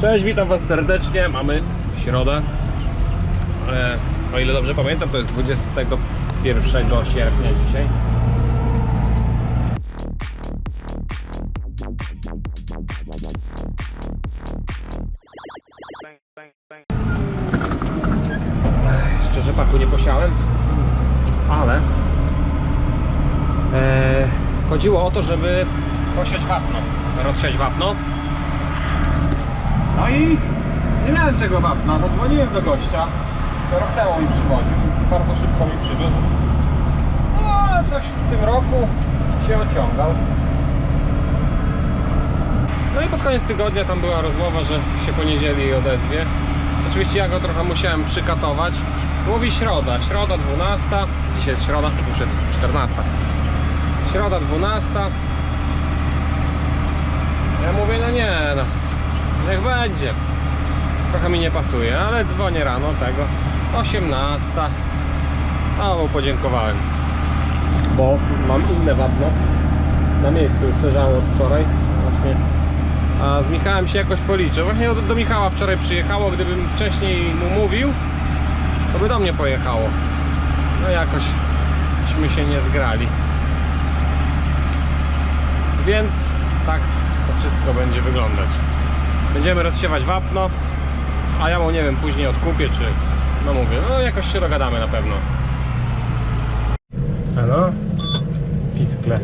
Cześć, witam Was serdecznie. Mamy środę. E, o ile dobrze pamiętam, to jest 21 sierpnia dzisiaj. Ech, Jeszcze rzepaku nie posiałem, ale e, chodziło o to, żeby posiać wapno, rozsiać wapno. No i nie miałem tego wapna, zadzwoniłem do gościa, temu mi przywoził, bardzo szybko mi przywiózł. No ale coś w tym roku się ociągał. No i pod koniec tygodnia tam była rozmowa, że się po niedzieli odezwie. Oczywiście ja go trochę musiałem przykatować. Mówi środa, środa 12, dzisiaj jest środa, już jest 14. Środa 12. Ja mówię, no nie no, niech będzie. Trochę mi nie pasuje, ale dzwonię rano tego. 18. A, bo podziękowałem. Bo mam inne wapno. Na miejscu już leżało od wczoraj. Właśnie. A z Michałem się jakoś policzę. Właśnie do, do Michała wczoraj przyjechało. Gdybym wcześniej mu mówił, to by do mnie pojechało. No jakośmy się nie zgrali. Więc tak to wszystko będzie wyglądać. Będziemy rozsiewać wapno, a ja mu nie wiem, później odkupię, czy no mówię, no jakoś się dogadamy na pewno. A no, piskle.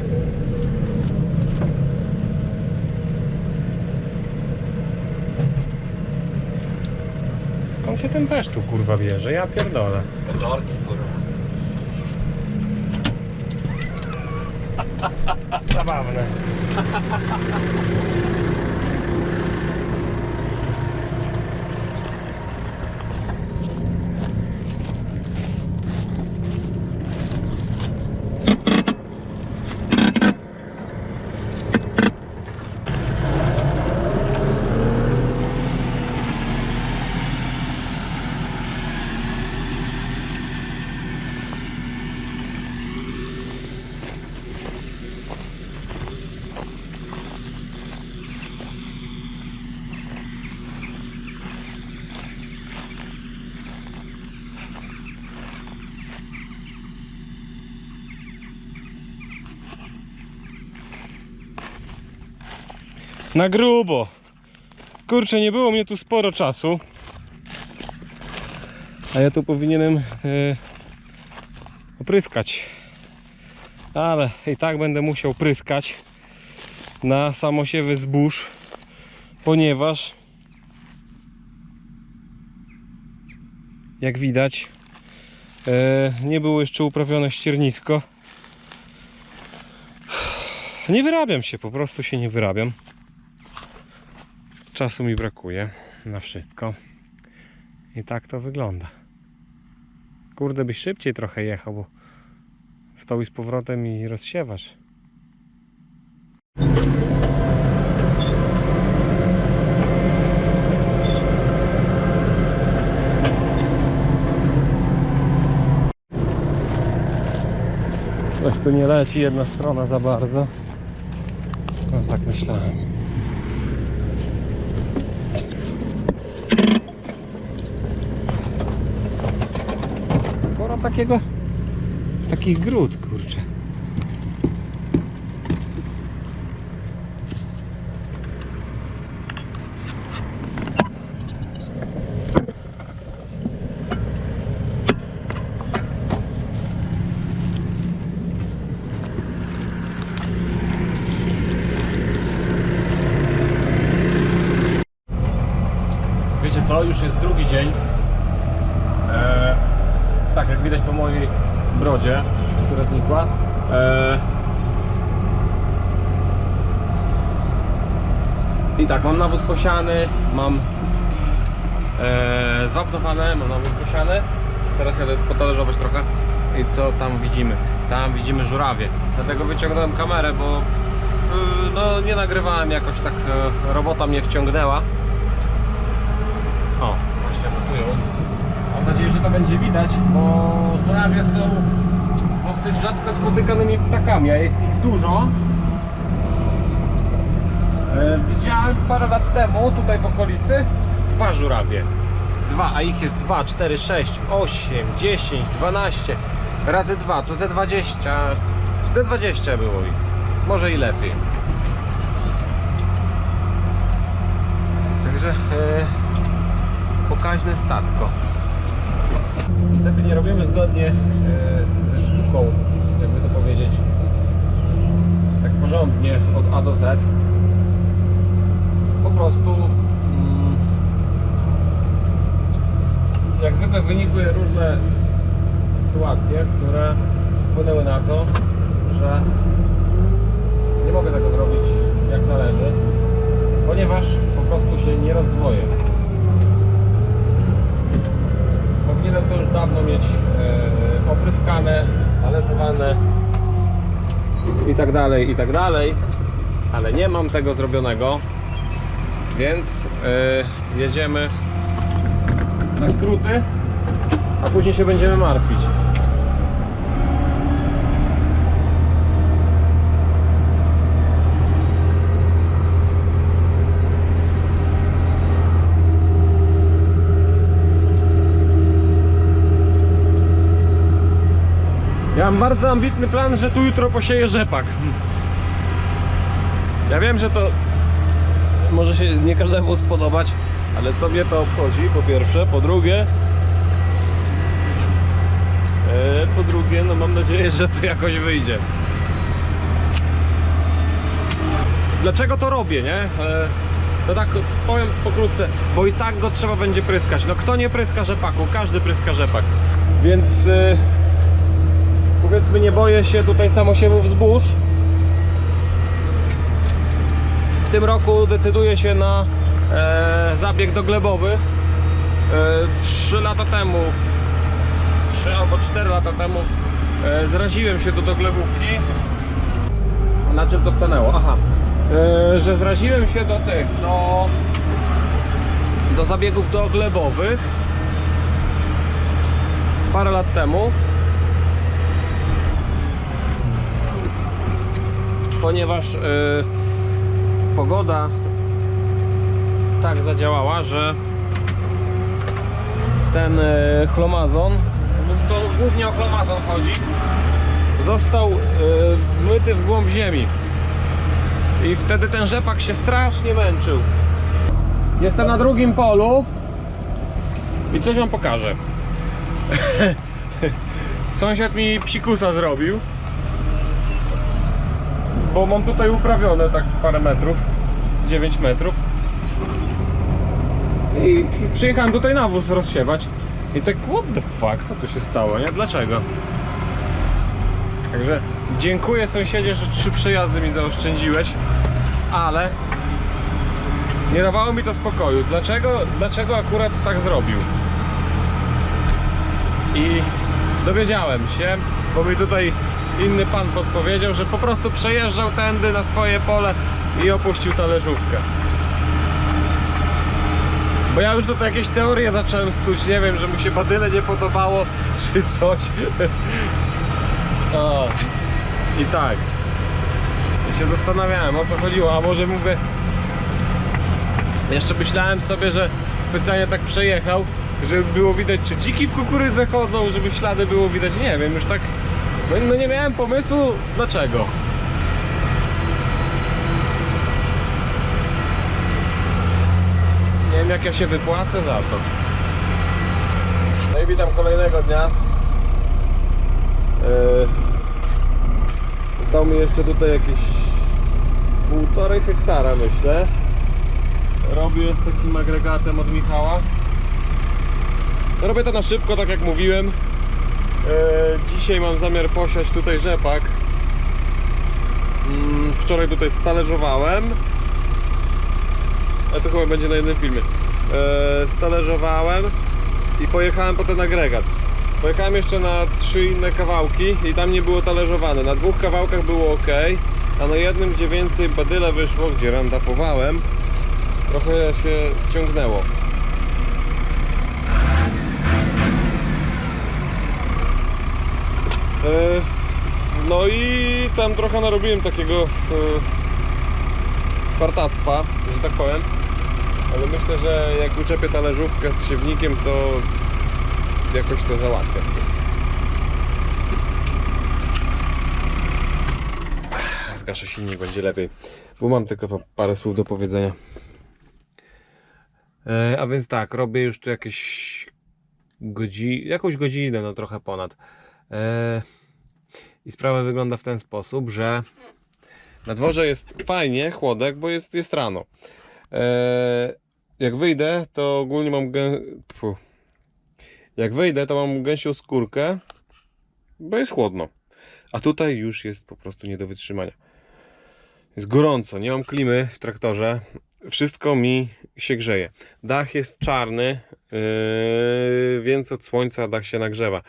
Skąd się ten pesz tu kurwa bierze? Ja pierdolę. Bezorki, kurwa. Zabawne. Na grubo. Kurczę, nie było mnie tu sporo czasu. A ja tu powinienem e, opryskać. Ale i tak będę musiał pryskać na samosiewy zbóż, ponieważ jak widać e, nie było jeszcze uprawione ściernisko. Nie wyrabiam się, po prostu się nie wyrabiam. Czasu mi brakuje na wszystko. I tak to wygląda. Kurde, byś szybciej trochę jechał, bo w to i z powrotem i rozsiewasz. Coś tu nie leci jedna strona za bardzo. No tak myślałem. Sporo takiego takich gród, kurczę. Wiecie co, już jest drugi dzień. Eee, tak jak widać po mojej brodzie, która znikła. Eee, I tak, mam nawóz posiany, mam eee, zwapnowane, mam nawóz posiany. Teraz jadę potalerzować trochę. I co tam widzimy? Tam widzimy żurawie. Dlatego wyciągnąłem kamerę, bo yy, no, nie nagrywałem jakoś tak, e, robota mnie wciągnęła. O, nadzieję, że to będzie widać, bo żurawie są dosyć rzadko spotykanymi ptakami, a jest ich dużo. E, widziałem parę lat temu tutaj w okolicy dwa żurawie. Dwa, a ich jest 2, 4, 6, 8, 10, 12 razy 2 to ze 20. Ze 20 było ich. Może i lepiej. Także e, pokaźne statko. Niestety nie robimy zgodnie e, ze sztuką, jakby to powiedzieć, tak porządnie od A do Z. Po prostu mm, jak zwykle wynikły różne sytuacje, które wpłynęły na to, że nie mogę tego zrobić jak należy, ponieważ po prostu się nie rozdwoję. Powinienem to już dawno mieć e, opryskane, talerzowane i tak dalej, i tak dalej, ale nie mam tego zrobionego, więc e, jedziemy na skróty, a później się będziemy martwić. Mam bardzo ambitny plan, że tu jutro posieję rzepak. Ja wiem, że to może się nie każdemu spodobać, ale co mnie to obchodzi, po pierwsze. Po drugie, e, po drugie, no mam nadzieję, że to jakoś wyjdzie. Dlaczego to robię, nie? E, To tak powiem pokrótce, bo i tak go trzeba będzie pryskać. No kto nie pryska rzepaku? Każdy pryska rzepak. Więc e, powiedzmy nie boję się tutaj samosiewów zbóż. W tym roku decyduję się na e, zabieg doglebowy. E, 3 lata temu, 3 albo 4 lata temu e, zraziłem się do doglebówki. Na czym to stanęło? Aha, e, że zraziłem się do tych, do, do zabiegów doglebowych parę lat temu. Ponieważ y, pogoda tak zadziałała, że ten y, chlomazon, to głównie o chlomazon chodzi, został y, wmyty w głąb ziemi. I wtedy ten rzepak się strasznie męczył. Jestem na drugim polu i coś wam pokażę. Sąsiad mi psikusa zrobił bo mam tutaj uprawione tak parę metrów, z 9 metrów. I przyjechałem tutaj nawóz rozsiewać. I tak, what the fuck, co tu się stało, nie? Dlaczego? Także dziękuję sąsiedzie, że trzy przejazdy mi zaoszczędziłeś, ale nie dawało mi to spokoju. Dlaczego, dlaczego akurat tak zrobił? I dowiedziałem się, bo mi tutaj inny pan podpowiedział, że po prostu przejeżdżał tędy na swoje pole i opuścił talerzówkę. Bo ja już tutaj jakieś teorie zacząłem stuć, nie wiem, że mu się badyle nie podobało, czy coś. O, I tak. I się zastanawiałem, o co chodziło, a może mówię... Jeszcze myślałem sobie, że specjalnie tak przejechał, żeby było widać, czy dziki w kukurydze chodzą, żeby ślady było widać, nie wiem, już tak... No, no nie miałem pomysłu, dlaczego. Nie wiem jak ja się wypłacę za to. No i witam kolejnego dnia. Yy, Zdał mi jeszcze tutaj jakieś półtorej hektara myślę. Robię z takim agregatem od Michała. Robię to na szybko, tak jak mówiłem. E, Dzisiaj mam zamiar posiać tutaj rzepak. Mm, Wczoraj tutaj stależowałem. A to chyba będzie na jednym filmie. E, Stależowałem i pojechałem po ten agregat. Pojechałem jeszcze na trzy inne kawałki i tam nie było talerzowane. Na dwóch kawałkach było ok, a na jednym, gdzie więcej badyle wyszło, gdzie randapowałem, trochę się ciągnęło. E, No i tam trochę narobiłem takiego e, partactwa, że tak powiem. Ale myślę, że jak uczepię talerzówkę z siewnikiem, to jakoś to załatwię. Zgaszę silnik, będzie lepiej. Bo mam tylko pa- parę słów do powiedzenia. E, a więc tak, robię już tu jakieś godzi, jakąś godzinę, no trochę ponad. E, I sprawa wygląda w ten sposób, że na dworze jest fajnie, chłodek, bo jest, jest rano. E, jak wyjdę, to ogólnie mam gę... Jak wyjdę, to mam gęsią skórkę, bo jest chłodno. A tutaj już jest po prostu nie do wytrzymania. Jest gorąco, nie mam klimy w traktorze. Wszystko mi się grzeje. Dach jest czarny, yy, więc od słońca dach się nagrzewa.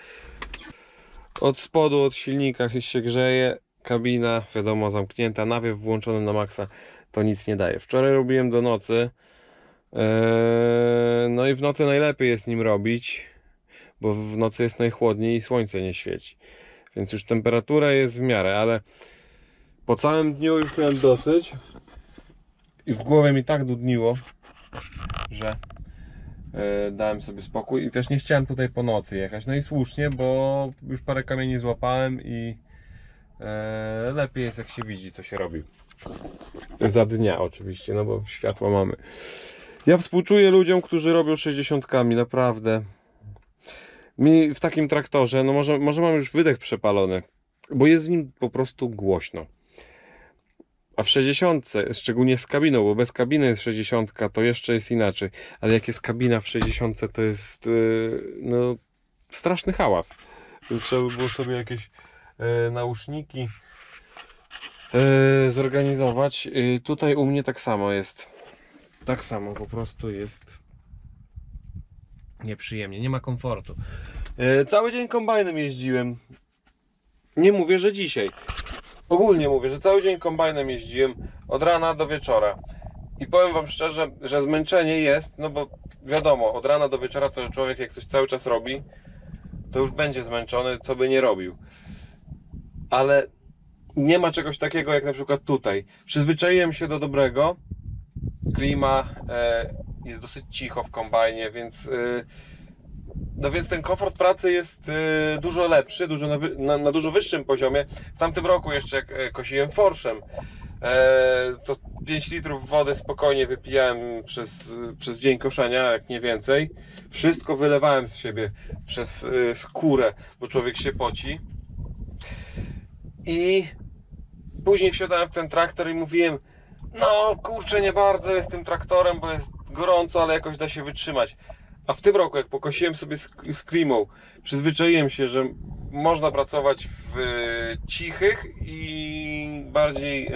Od spodu, od silnika się grzeje. Kabina, wiadomo, zamknięta. Nawiew włączony na maksa. To nic nie daje. Wczoraj robiłem do nocy. Yy, no i w nocy najlepiej jest nim robić, bo w nocy jest najchłodniej i słońce nie świeci. Więc już temperatura jest w miarę, ale po całym dniu już miałem dosyć. I w głowie mi tak dudniło, że dałem sobie spokój i też nie chciałem tutaj po nocy jechać. No i słusznie, bo już parę kamieni złapałem i e, lepiej jest jak się widzi co się robi. Za dnia oczywiście, no bo światło mamy. Ja współczuję ludziom, którzy robią 60 naprawdę. Mi w takim traktorze, no może, może mam już wydech przepalony, bo jest w nim po prostu głośno. A w 60, szczególnie z kabiną, bo bez kabiny jest 60, to jeszcze jest inaczej. Ale jak jest kabina w 60, to jest yy, no, straszny hałas. Trzeba by było sobie jakieś yy, nauszniki yy, zorganizować. Yy, tutaj u mnie tak samo jest. Tak samo po prostu jest nieprzyjemnie, nie ma komfortu. Yy, cały dzień kombajnem jeździłem. Nie mówię, że dzisiaj. Ogólnie mówię, że cały dzień kombajnem jeździłem od rana do wieczora. I powiem Wam szczerze, że zmęczenie jest, no bo wiadomo, od rana do wieczora to człowiek jak coś cały czas robi, to już będzie zmęczony, co by nie robił. Ale nie ma czegoś takiego jak na przykład tutaj. Przyzwyczaiłem się do dobrego. Klima e, jest dosyć cicho w kombajnie, więc e, no więc ten komfort pracy jest e, dużo lepszy, dużo na, na, na dużo wyższym poziomie. W tamtym roku jeszcze e, kosiłem forszem, e, to 5 litrów wody spokojnie wypijałem przez, przez dzień koszenia, jak nie więcej. Wszystko wylewałem z siebie przez e, skórę, bo człowiek się poci. I później wsiadałem w ten traktor i mówiłem, no kurczę, nie bardzo jest tym traktorem, bo jest gorąco, ale jakoś da się wytrzymać. A w tym roku, jak pokosiłem sobie z, klimą, przyzwyczaiłem się, że można pracować w e, cichych i bardziej e,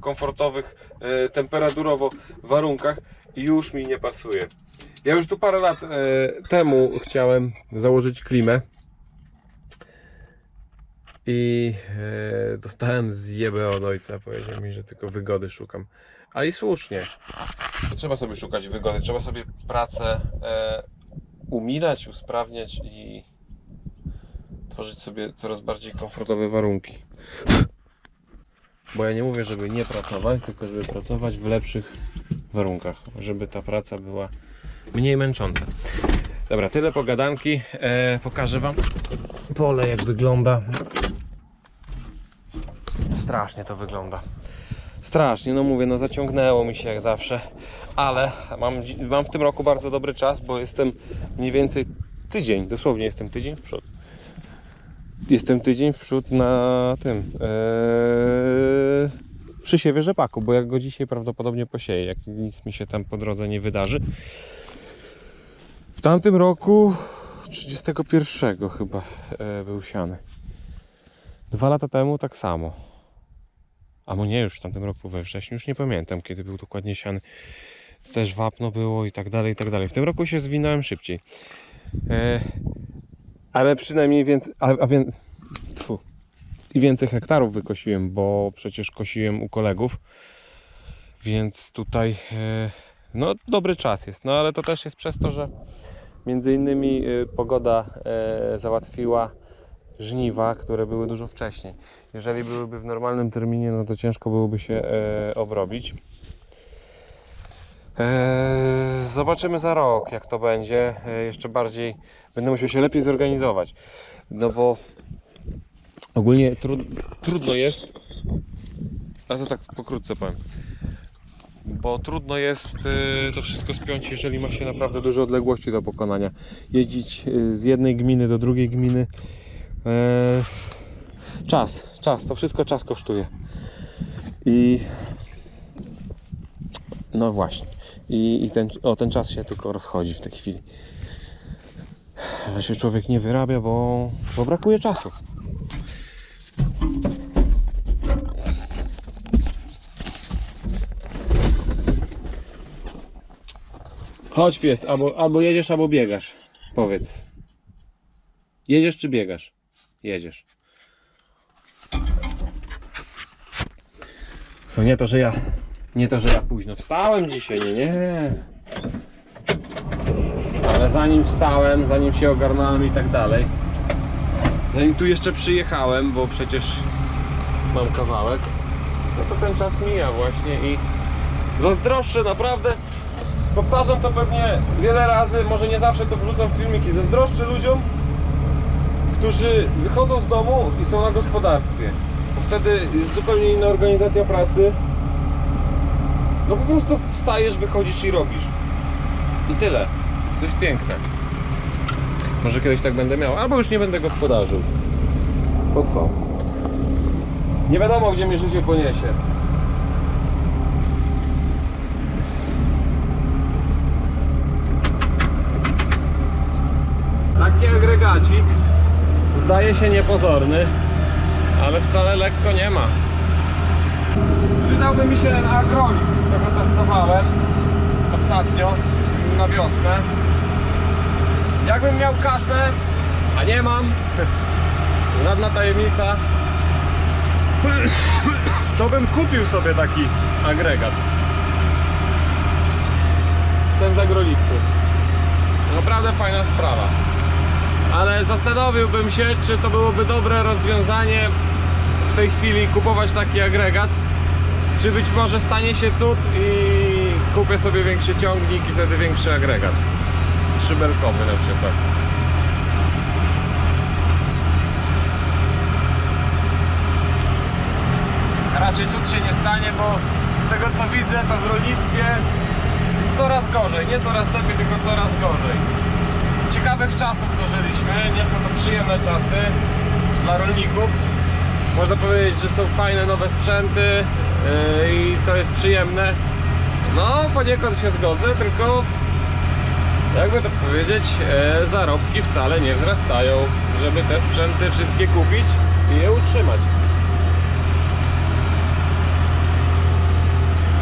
komfortowych e, temperaturowo warunkach i już mi nie pasuje. Ja już tu parę lat temu chciałem założyć klimę i e, dostałem zjebę od ojca. Powiedział mi, że tylko wygody szukam. A i słusznie. To trzeba sobie szukać wygody, trzeba sobie pracę e, umilać, usprawniać i tworzyć sobie coraz bardziej komfortowe warunki. Bo ja nie mówię, żeby nie pracować, tylko żeby pracować w lepszych warunkach, żeby ta praca była mniej męcząca. Dobra, tyle pogadanki. E, pokażę Wam pole, jak wygląda. Strasznie to wygląda. Strasznie, no mówię, no zaciągnęło mi się jak zawsze, ale mam, mam w tym roku bardzo dobry czas, bo jestem mniej więcej tydzień, dosłownie jestem tydzień w przód. Jestem tydzień w przód na tym, ee, przy siewie rzepaku, bo jak go dzisiaj prawdopodobnie posieję, jak nic mi się tam po drodze nie wydarzy. W tamtym roku 31 chyba e, był siany. Dwa lata temu tak samo. A mo nie, już w tamtym roku we wrześniu, już nie pamiętam kiedy był dokładnie siany. Też wapno było i tak dalej, i tak dalej. W tym roku się zwinąłem szybciej. E, ale przynajmniej więcej, a, a więc, i więcej hektarów wykosiłem, bo przecież kosiłem u kolegów. Więc tutaj, e, no dobry czas jest. No ale to też jest przez to, że między innymi e, pogoda e, załatwiła żniwa, które były dużo wcześniej. Jeżeli byłyby w normalnym terminie, no to ciężko byłoby się e, obrobić. Eee, zobaczymy za rok, jak to będzie. Eee, jeszcze bardziej będę musiał się lepiej zorganizować. No bo ogólnie tru, trudno jest. A to tak pokrótce powiem. Bo trudno jest y, to wszystko spiąć, jeżeli ma się naprawdę duże odległości do pokonania. Jeździć y, z jednej gminy do drugiej gminy. Eee, czas, czas, to wszystko czas kosztuje. I no właśnie. I, i ten, o, ten czas się tylko rozchodzi w tej chwili. Że się człowiek nie wyrabia, bo, bo brakuje czasu. Chodź pies, albo, albo jedziesz, albo biegasz. Powiedz. Jedziesz czy biegasz? Jedziesz. To nie to, że ja. Nie to, że ja późno wstałem dzisiaj, nie, nie. Ale zanim wstałem, zanim się ogarnąłem i tak dalej. Zanim tu jeszcze przyjechałem, bo przecież mam kawałek. No to ten czas mija właśnie i zazdroszczę naprawdę. Powtarzam to pewnie wiele razy, może nie zawsze to wrzucam w filmiki. Zazdroszczę ludziom, którzy wychodzą z domu i są na gospodarstwie. Bo wtedy jest zupełnie inna organizacja pracy. No po prostu wstajesz, wychodzisz i robisz. I tyle. To jest piękne. Może kiedyś tak będę miał, albo już nie będę gospodarzył. Po co? Nie wiadomo, gdzie mnie życie poniesie. Taki agregacik zdaje się niepozorny, ale wcale lekko nie ma. Przydałby mi się ten agrolif, którego testowałem ostatnio na wiosnę. Jakbym miał kasę, a nie mam, żadna tajemnica, to bym kupił sobie taki agregat. Ten z. Naprawdę fajna sprawa. Ale zastanowiłbym się, czy to byłoby dobre rozwiązanie w tej chwili kupować taki agregat, czy być może stanie się cud i kupię sobie większy ciągnik i wtedy większy agregat. Trzybelkowy na przykład. Raczej cud się nie stanie, bo z tego co widzę, to w rolnictwie jest coraz gorzej. Nie coraz lepiej, tylko coraz gorzej. Ciekawych czasów dożyliśmy, nie są to przyjemne czasy dla rolników. Można powiedzieć, że są fajne nowe sprzęty yy, i to jest przyjemne. No, poniekąd się zgodzę, tylko jakby to powiedzieć, e, zarobki wcale nie wzrastają, żeby te sprzęty wszystkie kupić i je utrzymać.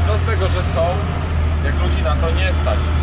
Co z tego, że są, jak ludzi na to nie stać?